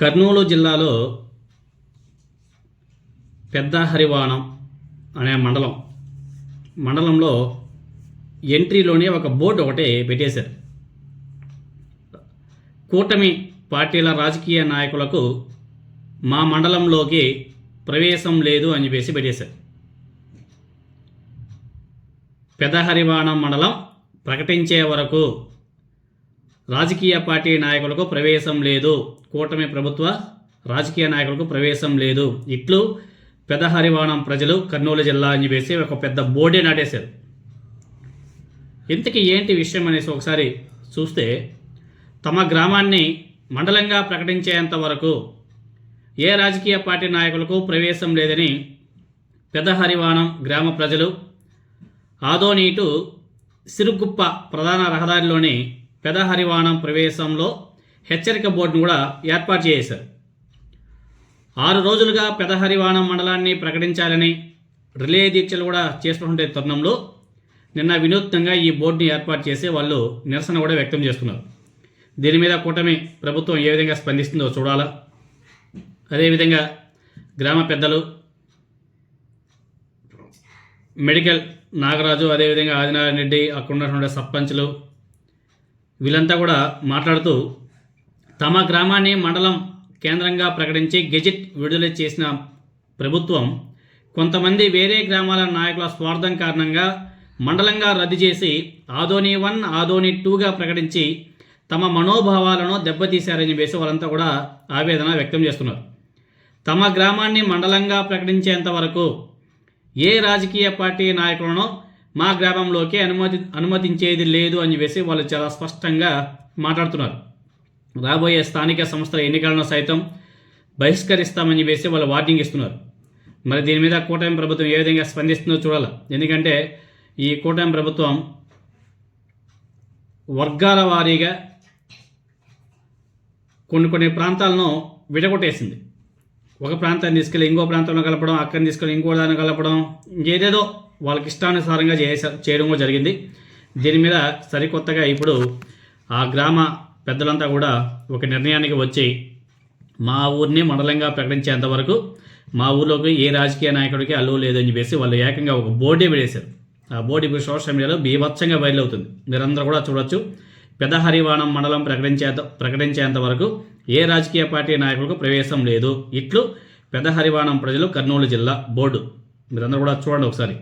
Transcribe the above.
కర్నూలు జిల్లాలో పెద్ద హరివాణం అనే మండలం. మండలంలో ఎంట్రీలోనే ఒక బోర్డు ఒకటి పెట్టేశారు. కూటమి పార్టీల రాజకీయ నాయకులకు మా మండలంలోకి ప్రవేశం లేదు అని చెప్పేసి పెట్టేశారు. పెదహరివాణం మండలం ప్రకటించే వరకు రాజకీయ పార్టీ నాయకులకు ప్రవేశం లేదు. కూటమి ప్రభుత్వ రాజకీయ నాయకులకు ప్రవేశం లేదు. ఇట్లు పెదహరివాణం ప్రజలు కర్నూలు జిల్లా అని చెప్పేసి ఒక పెద్ద బోర్డే నాటేశారు. ఇంతకీ ఏంటి విషయం అనేసి ఒకసారి చూస్తే తమ గ్రామాన్ని మండలంగా ప్రకటించేంత వరకు ఏ రాజకీయ పార్టీ నాయకులకు ప్రవేశం లేదని పెదహరివాణం గ్రామ ప్రజలు ఆదోనీటు సిరుగుప్ప ప్రధాన రహదారిలోని పెదహరివాణం ప్రవేశంలో హెచ్చరిక బోర్డును కూడా ఏర్పాటు చేశారు. ఆరు రోజులుగా పెదహరివాణం మండలాన్ని ప్రకటించాలని రిలే దీక్షలు కూడా చేస్తున్నటువంటి తరుణంలో నిన్న వినూత్నంగా ఈ బోర్డుని ఏర్పాటు చేసి వాళ్ళు నిరసన కూడా వ్యక్తం చేస్తున్నారు. దీని మీద కూటమి ప్రభుత్వం ఏ విధంగా స్పందిస్తుందో చూడాలా? అదేవిధంగా గ్రామ పెద్దలు మెడికల్ నాగరాజు అదేవిధంగా ఆదినారాయణ రెడ్డి అక్కడ ఉన్నటువంటి సర్పంచ్లు వీళ్ళంతా కూడా మాట్లాడుతూ తమ గ్రామాన్ని మండలం కేంద్రంగా ప్రకటించి గెజెట్ విడుదల చేసిన ప్రభుత్వం కొంతమంది వేరే గ్రామాల నాయకుల స్వార్థం కారణంగా మండలంగా రద్దు చేసి ఆదోని వన్ ఆదోని టూగా ప్రకటించి తమ మనోభావాలను దెబ్బతీశారని చెప్పేసి వాళ్ళంతా కూడా ఆవేదన వ్యక్తం చేస్తున్నారు. తమ గ్రామాన్ని మండలంగా ప్రకటించేంత వరకు ఏ రాజకీయ పార్టీ నాయకులను మా గ్రామంలోకి అనుమతి అనుమతించేది లేదు అని చెప్పేసి వాళ్ళు చాలా స్పష్టంగా మాట్లాడుతున్నారు. రాబోయే స్థానిక సంస్థల ఎన్నికలను సైతం బహిష్కరిస్తామని చెప్పేసి వాళ్ళు వార్నింగ్ ఇస్తున్నారు. మరి దీని మీద కూటమి ప్రభుత్వం ఏ విధంగా స్పందిస్తుందో చూడాలి? ఎందుకంటే ఈ కూటమి ప్రభుత్వం వర్గాల వారీగా కొన్ని కొన్ని ప్రాంతాలను విడగొట్టేసింది. ఒక ప్రాంతాన్ని తీసుకెళ్ళి ఇంకో ప్రాంతంలో కలపడం అక్కడిని తీసుకెళ్ళి ఇంకో దాన్ని కలపడం ఏదేదో వాళ్ళకి ఇష్టానుసారంగా చేసా చేయడం కూడా జరిగింది. దీని మీద సరికొత్తగా ఇప్పుడు ఆ గ్రామ పెద్దలంతా కూడా ఒక నిర్ణయానికి వచ్చి మా ఊరిని మండలంగా ప్రకటించేంత వరకు మా ఊర్లోకి ఏ రాజకీయ నాయకుడికి అల్లు లేదని చెప్పేసి వాళ్ళు ఏకంగా ఒక బోర్డే పెడేశారు ఆ బోర్డు ఇప్పుడు సోషల్ మీడియాలో బీభత్సంగా వైరల్ అవుతుంది. మీరందరూ కూడా చూడొచ్చు. పెదహరివాణం మండలం ప్రకటించేంత ప్రకటించేంత వరకు ఏ రాజకీయ పార్టీ నాయకులకు ప్రవేశం లేదు. ఇట్లు పెదహరివాణం ప్రజలు కర్నూలు జిల్లా బోర్డు. మీరందరూ కూడా చూడండి ఒకసారి.